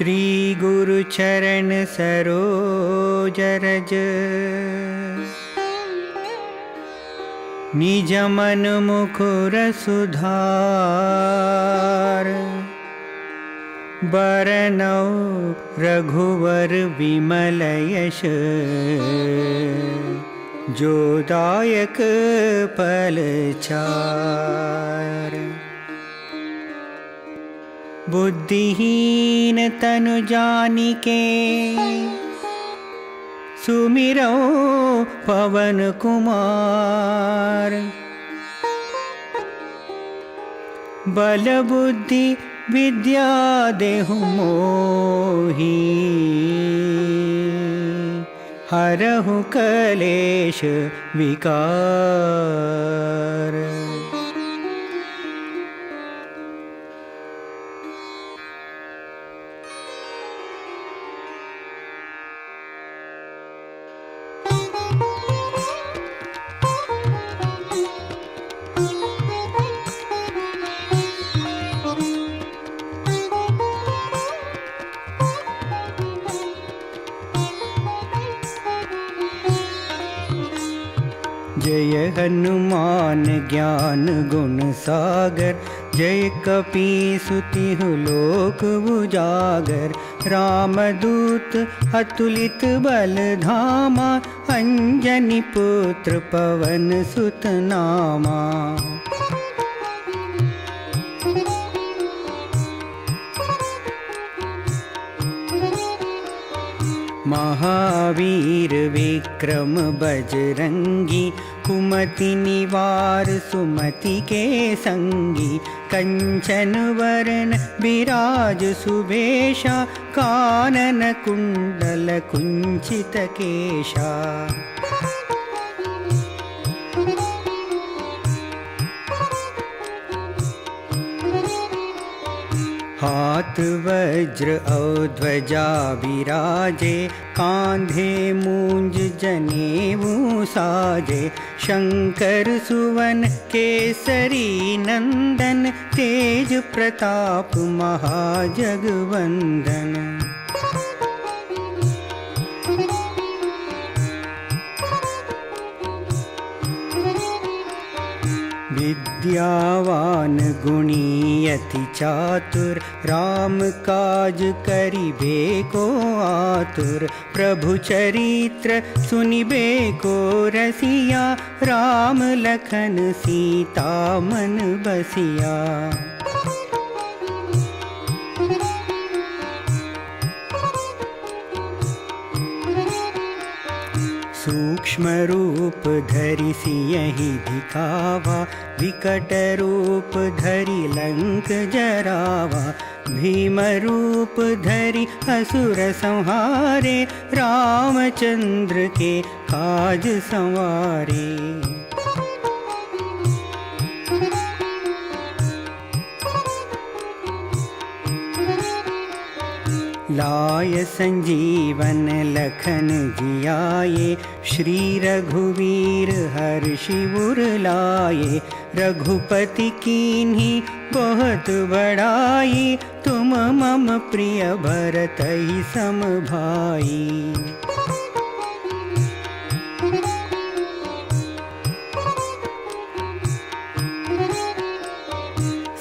श्रीगुरुचरण सरोजरज निज सुधार। बरनौ रघुवर विमल यश। जोदायक पलचार बुद्धिहीन तनु जानिके सुमिरौ पवन कुमार। बल बुद्धि विद्या देहु मोही। हरहु कलेश विकार जय हनुमान ज्ञान गुण सागर जय कपीसुतिहु लोक उजागर। रामदूत अतुलित बल धामा, अंजनी पुत्र पवन सुत नामा। महावीर विक्रम बजरंगी कुमति निवार सुमति के कंचन वरण विराज सुबेशा कानन कुंडल कुंचित केशा हाथ वज्र औ ध्वजा विराजे कांधे मूंज जनेऊ साजे। शंकर सुवन केसरी नंदन, तेज प्रताप महाजगवंदन। विद्यावान गुणी अति चातुर, राम काज करिबे को आतुर। प्रभु चरित्र सुनिबे को रसिया, राम लखन सीता मन बसिया। सूक्ष्म रूप धरि सियहि दिखावा विकट रूप धरि लंक जरावा। भीम रूप धरि असुर संहारे, रामचंद्र के काज संवारे। लाय संजीवन लखन जियाए श्री रघुवीर हर शिवुर लाए रघुपति कीन्ही बहुत बड़ाई तुम मम प्रिय भरत ही सम भाई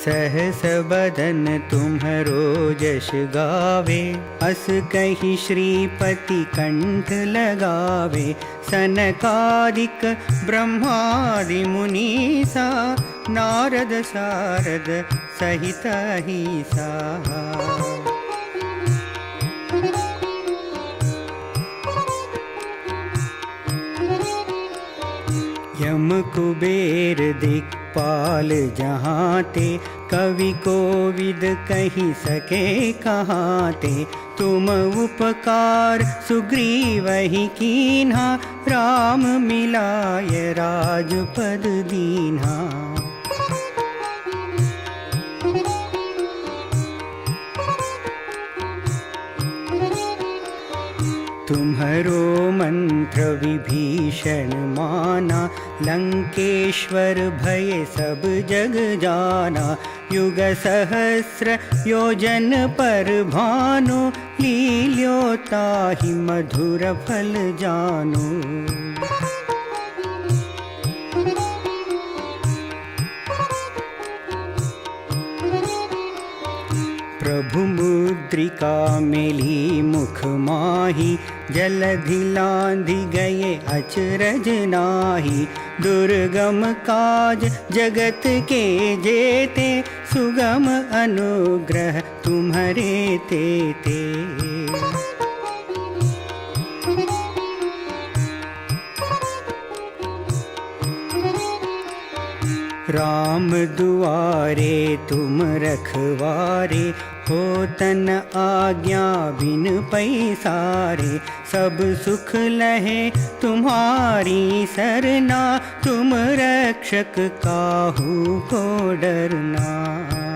सहस बदन तुम्हरो जश गावे। अस कही श्रीपति कंठ लगावे। सनकादिक ब्रह्मादि मुनीसा नारद सहित अहिसा यम कुबेर दिक्पाल जहाँ ते कवि कोविद कही सके कहाँ ते तुम उपकार, सुग्रीव ही कीन्हा, राम मिलाय राजपद दीन्हा। तुम्हरो मंत्र विभीषण माना, लंकेश्वर भय सब जग जाना। युग सहस्र योजन पर भानो लील्योता ही मधुर फल जानो। मुद्रिका मिली मुख माही, जलधि लांधि गए अचरज नाही। दुर्गम काज जगत के जेते, सुगम अनुग्रह तुम्हारे ते ते राम दुआरे तुम रखवारे हो तन आज्ञा बिन पैसारे। सब सुख लहे तुम्हारी सरना, तुम रक्षक काहू को डरना।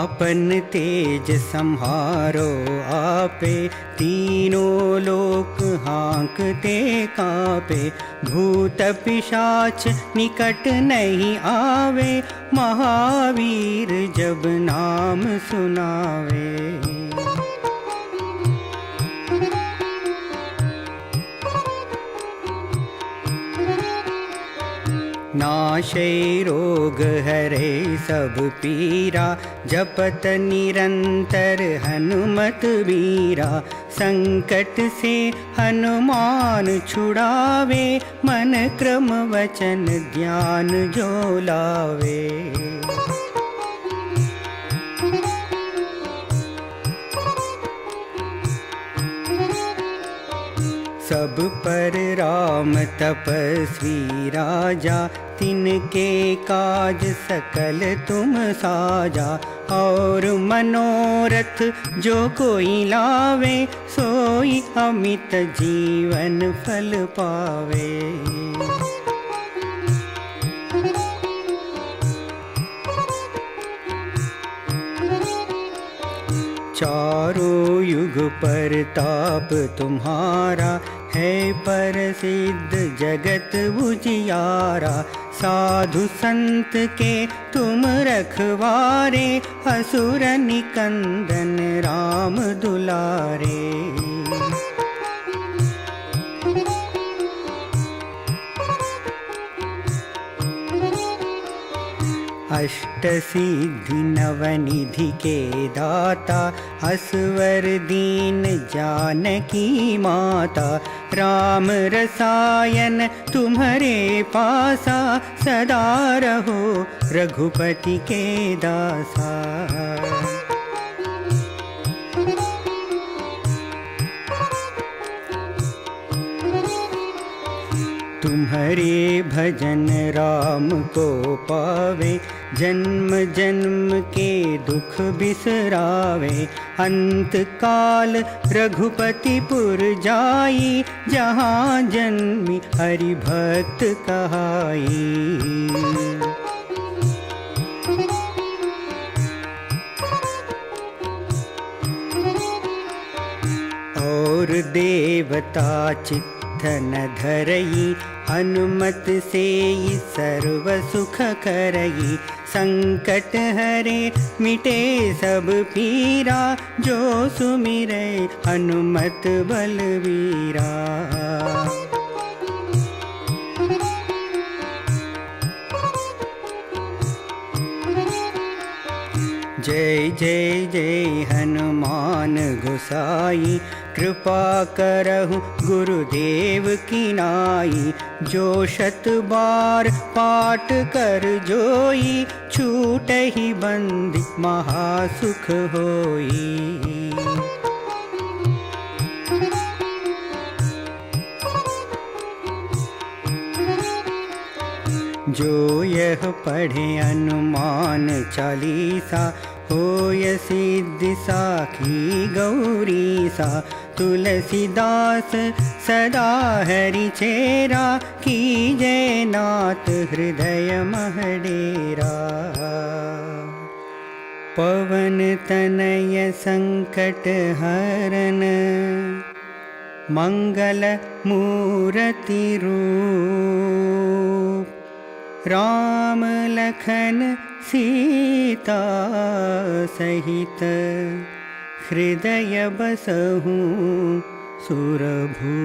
आपन तेज संहारो, आपे तीनों लोक हाँकते कापे। भूत पिशाच निकट नहीं आवे, महावीर जब नाम सुनावे। नाशै रोग हरे सब पीरा, जपत निरंतर हनुमत वीरा। संकट से हनुमान छुड़ावे, मन क्रम वचन ज्ञान जो लावे। सब पर राम तपस्वी राजा, तिनके काज सकल तुम साजा। और मनोरथ जो कोई लावे, सोई अमित जीवन फल पावे। चारों युग पर ताप तुम्हारा है पर सिद्ध जगत बुझियारा साधु संत के तुम रखवारे असुर निकंदन राम दुलारे। अष्ट सिद्धि नवनिधि के दाता असवर दीन जानकी माता। राम रसायन तुम्हारे पासा, सदा रहो रघुपति के दासा। तुम्हारे भजन राम को पावे, जन्म जन्म के दुख बिसरावे। अंत काल रघुपतिपुर जाई, जहाँ जन्मी हरि भक्त कहाई। और देवता चित्तन धरई हनुमत से सर्व संकट हरे मिटे सब पीरा जो सुमिरे हनुमत बलवीरा। जय जय जय हनुमान गोसाई कृपा करहु गुरुदेव की नाई जो शत बार पाठ कर जोई छूट ही बंदी महासुख होई। जो यह पढ़े अनुमान चालीसा होय सिद्धि साखी गौरी सा तुलसीदास सदा हरि चेरा की जय नाथ हृदय महडेरा पवन तनय संकट हरन मंगल मूर्ति रूप राम लखन सीता सहित हृदय बसहु सुरभू।